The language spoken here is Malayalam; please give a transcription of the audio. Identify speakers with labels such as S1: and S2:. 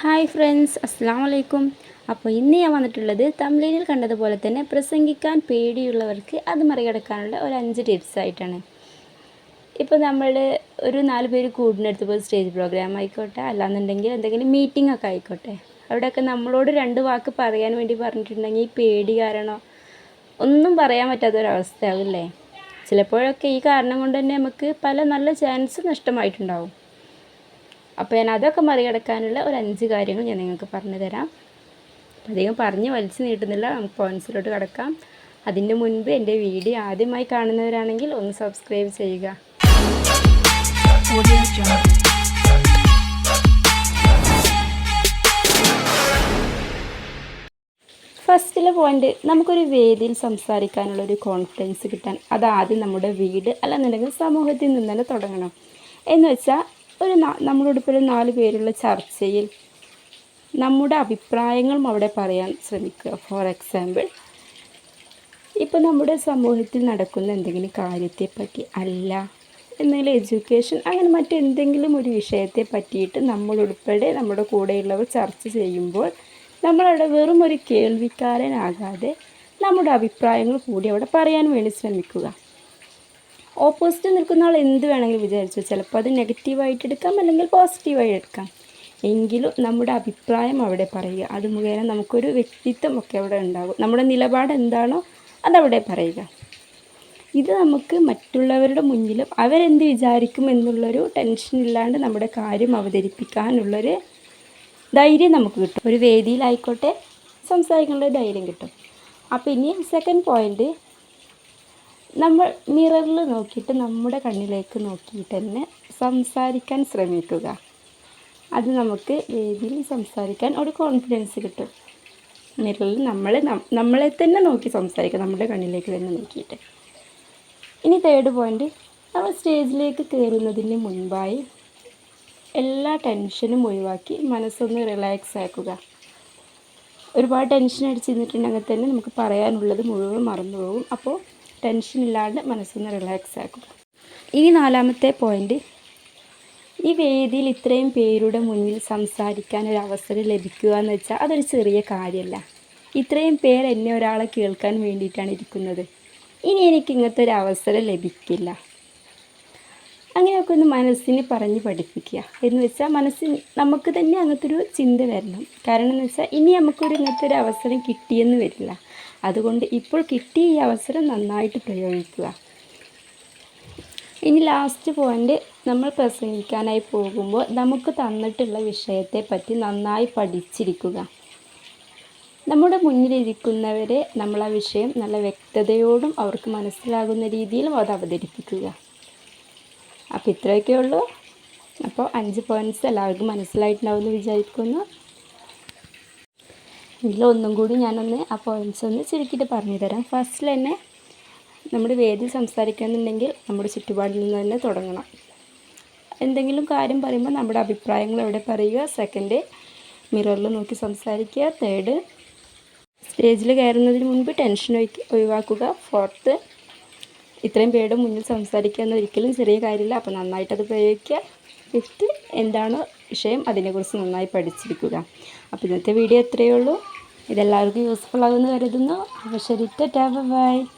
S1: ഹായ് ഫ്രണ്ട്സ് അസ്സാം വലൈക്കും അപ്പോൾ ഇന്ന് ഞാൻ വന്നിട്ടുള്ളത് തമിഴിൽ കണ്ടതുപോലെ തന്നെ പ്രസംഗിക്കാൻ പേടിയുള്ളവർക്ക് അത് മറികടക്കാനുള്ള ഒരു അഞ്ച് ടിപ്സ് ആയിട്ടാണ്. ഇപ്പോൾ നമ്മൾ ഒരു നാല് പേര് കൂടുന്നിടത്ത് പോയി സ്റ്റേജ് പ്രോഗ്രാം ആയിക്കോട്ടെ അല്ലാന്നുണ്ടെങ്കിൽ എന്തെങ്കിലും മീറ്റിംഗ് ഒക്കെ ആയിക്കോട്ടെ. അവിടെയൊക്കെ നമ്മളോട് രണ്ട് വാക്ക് പറയാൻ വേണ്ടി പറഞ്ഞിട്ടുണ്ടെങ്കിൽ ഈ പേടി കാരണം ഒന്നും പറയാൻ പറ്റാത്തൊരവസ്ഥയാവില്ലേ ചിലപ്പോഴൊക്കെ ഈ കാരണം കൊണ്ട് തന്നെ നമുക്ക് പല നല്ല ചാൻസ് നഷ്ടമായിട്ടുണ്ടാവും. അപ്പോൾ ഞാൻ അതൊക്കെ മറികടക്കാനുള്ള ഒരു അഞ്ച് കാര്യങ്ങൾ ഞാൻ നിങ്ങൾക്ക് പറഞ്ഞു തരാം അധികം പറഞ്ഞ് വലിച്ചു നീട്ടുന്നില്ല. നമുക്ക് പോയിൻസിലോട്ട് കടക്കാം. അതിന്റെ മുൻപ് എന്റെ വീഡിയോ ആദ്യമായി കാണുന്നവരാണെങ്കിൽ ഒന്ന് സബ്സ്ക്രൈബ് ചെയ്യുക. ഫസ്റ്റിലെ പോയിന്റ് നമുക്കൊരു വേദിയിൽ സംസാരിക്കാനുള്ള ഒരു കോൺഫിഡൻസ് കിട്ടാൻ. അതാദ്യം നമ്മുടെ വീട് അല്ലെന്നുണ്ടെങ്കിൽ സമൂഹത്തിൽ നിന്ന് തന്നെ തുടങ്ങണം. എന്ന് വെച്ചാൽ ഒരു നമ്മളോട് ഇപ്പോൾ ഒരു നാല് പേരുള്ള ചർച്ചയിൽ നമ്മുടെ അഭിപ്രായങ്ങളും അവിടെ പറയാൻ ശ്രമിക്കുക. ഫോർ എക്സാമ്പിൾ ഇപ്പോൾ നമ്മുടെ സമൂഹത്തിൽ നടക്കുന്ന എന്തെങ്കിലും കാര്യത്തെപ്പറ്റി അല്ല എന്തെങ്കിലും എഡ്യൂക്കേഷൻ അങ്ങനെ മറ്റെന്തെങ്കിലും ഒരു വിഷയത്തെ പറ്റിയിട്ട് നമ്മളുൾപ്പെടെ നമ്മുടെ കൂടെയുള്ളവർ ചർച്ച ചെയ്യുമ്പോൾ നമ്മളവിടെ വെറും ഒരു കേൾവിക്കാരനാകാതെ നമ്മുടെ അഭിപ്രായങ്ങൾ കൂടി അവിടെ പറയാൻ വേണ്ടി ശ്രമിക്കുക. ഓപ്പോസിറ്റ് നിൽക്കുന്ന ആൾ എന്ത് വേണമെങ്കിലും വിചാരിച്ചു. ചിലപ്പോൾ അത് നെഗറ്റീവായിട്ട് എടുക്കാം അല്ലെങ്കിൽ പോസിറ്റീവായി എടുക്കാം. എങ്കിലും നമ്മുടെ അഭിപ്രായം അവിടെ പറയുക. അത് മുഖേന നമുക്കൊരു വ്യക്തിത്വം ഒക്കെ അവിടെ ഉണ്ടാകും. നമ്മുടെ നിലപാട് എന്താണോ അതവിടെ പറയുക. ഇത് നമുക്ക് മറ്റുള്ളവരുടെ മുന്നിലും അവരെന്ത് വിചാരിക്കും എന്നുള്ളൊരു ടെൻഷൻ ഇല്ലാണ്ട് നമ്മുടെ കാര്യം അവതരിപ്പിക്കാനുള്ളൊരു ധൈര്യം നമുക്ക് കിട്ടും. ഒരു വേദിയിലായിക്കോട്ടെ സംസാരിക്കാനുള്ള ധൈര്യം കിട്ടും. അപ്പോൾ ഇനി സെക്കൻഡ് പോയിന്റ് നമ്മൾ മിററിൽ നോക്കിയിട്ട് നമ്മുടെ കണ്ണിലേക്ക് നോക്കിയിട്ട് തന്നെ സംസാരിക്കാൻ ശ്രമിക്കുക. അത് നമുക്ക് വേദിയിൽ സംസാരിക്കാൻ ഒരു കോൺഫിഡൻസ് കിട്ടും. മിററിൽ നമ്മൾ നമ്മളെ തന്നെ നോക്കി സംസാരിക്കുക നമ്മുടെ കണ്ണിലേക്ക് തന്നെ നോക്കിയിട്ട്. ഇനി തേർഡ് പോയിന്റ് നമ്മൾ സ്റ്റേജിലേക്ക് കയറുന്നതിന് മുൻപായി എല്ലാ ടെൻഷനും ഒഴിവാക്കി മനസ്സൊന്ന് റിലാക്സ് ആക്കുക. ഒരുപാട് ടെൻഷൻ അടിച്ചിരുന്നിട്ടുണ്ടെങ്കിൽ തന്നെ നമുക്ക് പറയാനുള്ളത് മുഴുവൻ മറന്നു പോകും അപ്പോൾ ടെൻഷൻ ഇല്ലാണ്ട് മനസ്സൊന്ന് റിലാക്സ് ആക്കുക ഇനി നാലാമത്തെ പോയിന്റ് ഈ വേദിയിൽ ഇത്രയും പേരുടെ മുന്നിൽ സംസാരിക്കാൻ ഒരു അവസരം ലഭിക്കുക എന്ന് വെച്ചാൽ അതൊരു ചെറിയ കാര്യമല്ല ഇത്രയും പേർ എന്നെ ഒരാളെ കേൾക്കാൻ വേണ്ടിയിട്ടാണ് ഇരിക്കുന്നത്. ഇനി എനിക്ക് ഇങ്ങനത്തെ ഒരു അവസരം ലഭിക്കില്ല. അങ്ങനെയൊക്കെ ഒന്ന് മനസ്സിനെ പറഞ്ഞ് പഠിപ്പിക്കുക. എന്ന് വെച്ചാൽ മനസ്സിന് നമുക്ക് തന്നെ അങ്ങനത്തെ ഒരു ചിന്ത വരണം. കാരണം എന്ന് വെച്ചാൽ ഇനി നമുക്കൊരു ഇങ്ങനത്തെ ഒരു അവസരം കിട്ടിയെന്ന് വരില്ല. അതുകൊണ്ട് ഇപ്പോൾ കിട്ടിയ ഈ അവസരം നന്നായിട്ട് പ്രയോഗിക്കുക. ഇനി ലാസ്റ്റ് പോയിന്റ് നമ്മൾ പ്രസംഗിക്കാനായി പോകുമ്പോൾ നമുക്ക് തന്നിട്ടുള്ള വിഷയത്തെ പറ്റി നന്നായി പഠിച്ചിരിക്കുക. നമ്മുടെ മുന്നിലിരിക്കുന്നവരെ നമ്മൾ ആ വിഷയം നല്ല വ്യക്തതയോടും അവർക്ക് മനസ്സിലാകുന്ന രീതിയിലും അത് അവതരിപ്പിക്കുക. അപ്പോൾ ഇത്രയൊക്കെ ഉള്ളൂ അപ്പോൾ അഞ്ച് പോയിന്റ്സ് എല്ലാവർക്കും മനസ്സിലായിട്ടുണ്ടാവുമെന്ന് വിചാരിക്കുന്നു. ഇതിലൊന്നും കൂടി ഞാനൊന്ന് ആ പോയിന്റ്സ് ഒന്ന് ചുരുക്കിയിട്ട് പറഞ്ഞു തരാം ഫസ്റ്റിൽ തന്നെ നമ്മുടെ വേദി സംസാരിക്കണമെന്നുണ്ടെങ്കിൽ നമ്മുടെ ചുറ്റുപാടിൽ നിന്ന് തന്നെ തുടങ്ങണം. എന്തെങ്കിലും കാര്യം പറയുമ്പോൾ നമ്മുടെ അഭിപ്രായങ്ങൾ എവിടെ പറയുക? സെക്കൻഡ് മിററിൽ നോക്കി സംസാരിക്കുക. തേർഡ് സ്റ്റേജിൽ കയറുന്നതിന് മുൻപ് ടെൻഷൻ ഒഴി- ഒഴിവാക്കുക. ഫോർത്ത് ഇത്രയും പേരുടെ മുന്നിൽ സംസാരിക്കുക എന്ന ഒരിക്കലും ചെറിയ കാര്യമില്ല. അപ്പോൾ നന്നായിട്ടത് പ്രയോഗിക്കുക. ഫിഫ്ത്ത് എന്താണ് വിഷയം അതിനെക്കുറിച്ച് നന്നായി പഠിച്ചിരിക്കുക. അപ്പോൾ ഇന്നത്തെ വീഡിയോ എത്രയേ ഉള്ളൂ. ഇതെല്ലാവർക്കും യൂസ്ഫുൾ ആകുമെന്ന് കരുതുന്നു. അപ്പോൾ ശരി ടാ ബൈ